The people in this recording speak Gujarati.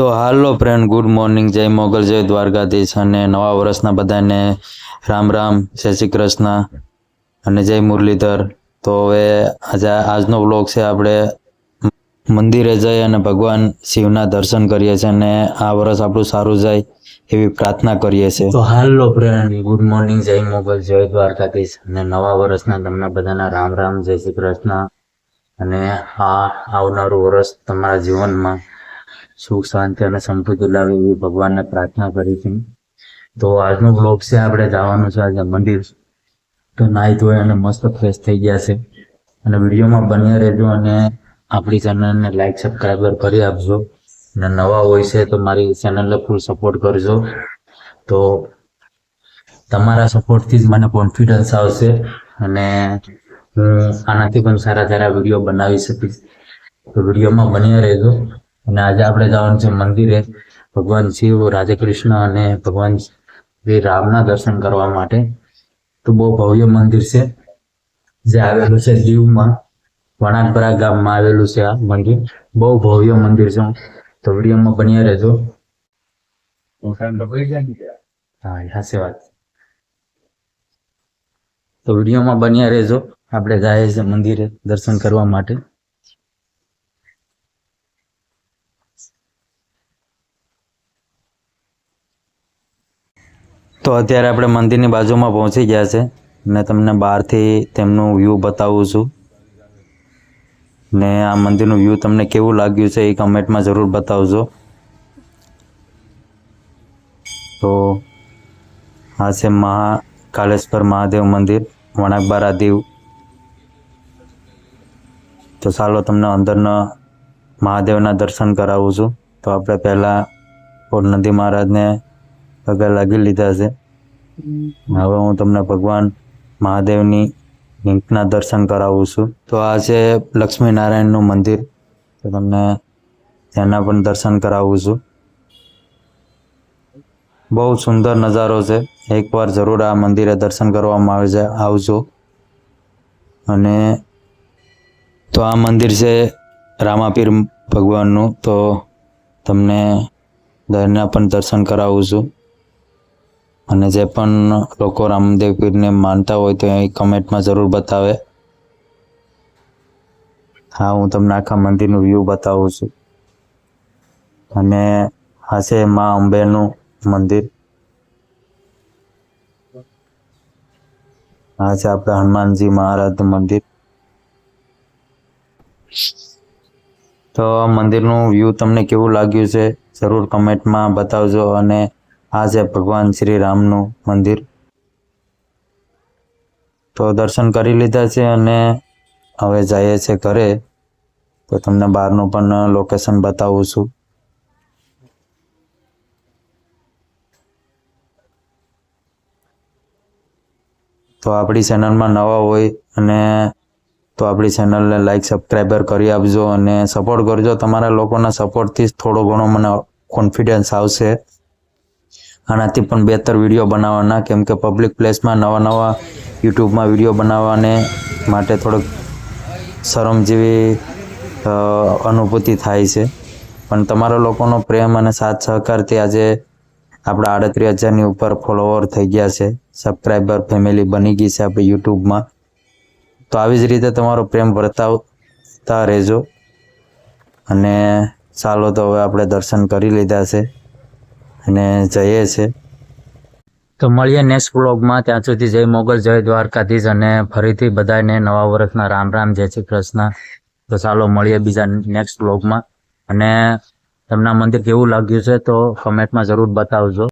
તો હાલો ફ્રેન્ડ ગુડ મોર્નિંગ જય મોગલ, જય દ્વારકાધીશ અને નવા વર્ષના બધાને રામ રામ, જય શ્રી કૃષ્ણ અને જય મુરલીધર. તો હવે આજે આજનો બ્લોગ છે આપણે મંદિરે જઈ અને ભગવાન શિવના દર્શન કરીએ છીએ અને આ વર્ષ આપણું સારું જાય એવી પ્રાર્થના કરીએ છીએ. તો હાલો ફ્રેન્ડ ગુડ મોર્નિંગ જય મોગલ, જય દ્વારકાધીશ અને નવા વર્ષના તમને બધાના રામ રામ, જય શ્રી કૃષ્ણ. અને આ આવનારું વર્ષ તમારા જીવનમાં સુખ, શાંતિ અને સમૃદ્ધિ લાવે એવી ભગવાનને પ્રાર્થના કરી છે. તો આજનો બ્લોગ છે, આપણે જવાનું છે આજે મંદિર. તો નાહી ધોઈ અને મસ્ત ફ્રેશ થઈ ગયા છે. અને વિડીયોમાં બન્યા રહેજો અને આપણી ચેનલને લાઈક સબસ્ક્રાઈબર કરી આપજો. અને નવા હોય છે તો મારી ચેનલને ફૂલ સપોર્ટ કરજો. તો તમારા સપોર્ટથી જ મને કોન્ફિડન્સ આવશે અને હું આનાથી પણ સારા સારા વીડિયો બનાવી શકીશ. તો વિડીયોમાં બન્યા રહેજો. અને આજે આપણે જવાનું છે મંદિરે. ભગવાન શિવ રાધે કૃષ્ણ અને ભગવાન શ્રી રામના દર્શન કરવા માટે. તો બહુ ભવ્ય મંદિર છે. જે આવેલું છે દીવમાં. વણાકબરા ગામમાં આવેલું છે આ મંદિર. બહુ ભવ્ય મંદિર છે. તો વિડીયોમાં બન્યા રહેજો. હા હાસે વાત. તો વિડીયોમાં બન્યા રહેજો. આપણે જાય છે મંદિરે દર્શન કરવા માટે. તો અત્યારે આપણે મંદિરની બાજુમાં પહોંચી ગયા છે. ને તમને બહારથી તેમનું વ્યૂ બતાવું છું. ને આ મંદિરનું વ્યૂ તમને કેવું લાગ્યું છે એ કમેન્ટમાં જરૂર બતાવજો. તો આ છે મહાકાલેશ્વર મહાદેવ મંદિર, વણાકબારા દીવ. તો ચાલો તમને અંદરના મહાદેવના દર્શન કરાવું છું. તો આપણે પહેલાં નદી મહારાજને પગે લાગી લીધા છે. હવે હું તમને ભગવાન મહાદેવની લિંકના દર્શન કરાવું છું. તો આ છે લક્ષ્મીનારાયણનું મંદિર. તો તમને ત્યાંના પણ દર્શન કરાવું છું. બહુ સુંદર નજારો છે. એકવાર જરૂર આ મંદિરે દર્શન કરવામાં આવે છે. આવજો. અને તો આ મંદિર છે રામાપીર ભગવાનનું. તો તમને દરના પણ દર્શન કરાવું છું. અને જે પણ લોકો રામદેવ પીરને માનતા હોય તો એ કમેન્ટમાં જરૂર બતાવે. હા, હું તમને આખા મંદિરનું વ્યૂ બતાવું છું. અને આ છે મા અંબેનું મંદિર. આ છે આપણે હનુમાનજી મહારાજનું મંદિર. તો મંદિરનું વ્યૂ તમને કેવું લાગ્યું છે? જરૂર કમેન્ટમાં બતાવજો અને આ છે ભગવાન શ્રી રામનું મંદિર. તો દર્શન કરી લીધા છે અને હવે જઈએ છે ઘરે. તો તમને બહારનું પણ લોકેશન બતાવું છું. તો આપણી ચેનલમાં નવા હોય અને તો આપણી ચેનલને લાઈક સબસ્ક્રાઈબર કરી આપજો અને સપોર્ટ કરજો. તમારા લોકોના સપોર્ટથી જ થોડો ઘણો મને કોન્ફિડન્સ આવશે. આનાથી પણ બહેતર વીડિયો બનાવવાના, કેમ કે પબ્લિક પ્લેસમાં નવા નવા યુટ્યુબમાં વીડિયો બનાવવાને માટે થોડોક શરમ જેવી અનુભૂતિ થાય છે. પણ તમારા લોકોનો પ્રેમ અને સાથ સહકારથી આજે આપણા આડત્રીસ હજારની ઉપર ફોલોવર થઈ ગયા છે. સબસ્ક્રાઈબર ફેમિલી બની ગઈ છે આપણી યુટ્યુબમાં તો આવી જ રીતે તમારો પ્રેમ વર્તાવતા રહેજો. અને ચાલો તો હવે આપણે દર્શન કરી લીધા છે. અને જઈએ છે તો મળીએ નેક્સ્ટ બ્લોગમાં ત્યાં સુધી જય મોગલ, જય દ્વારકાધીશ અને ફરીથી બધાને નવા વર્ષના રામ રામ, જય શ્રી કૃષ્ણ. તો ચાલો મળીએ બીજા નેક્સ્ટ બ્લોગમાં અને તમને મંદિર કેવું લાગ્યું છે તો કમેન્ટમાં જરૂર બતાવજો.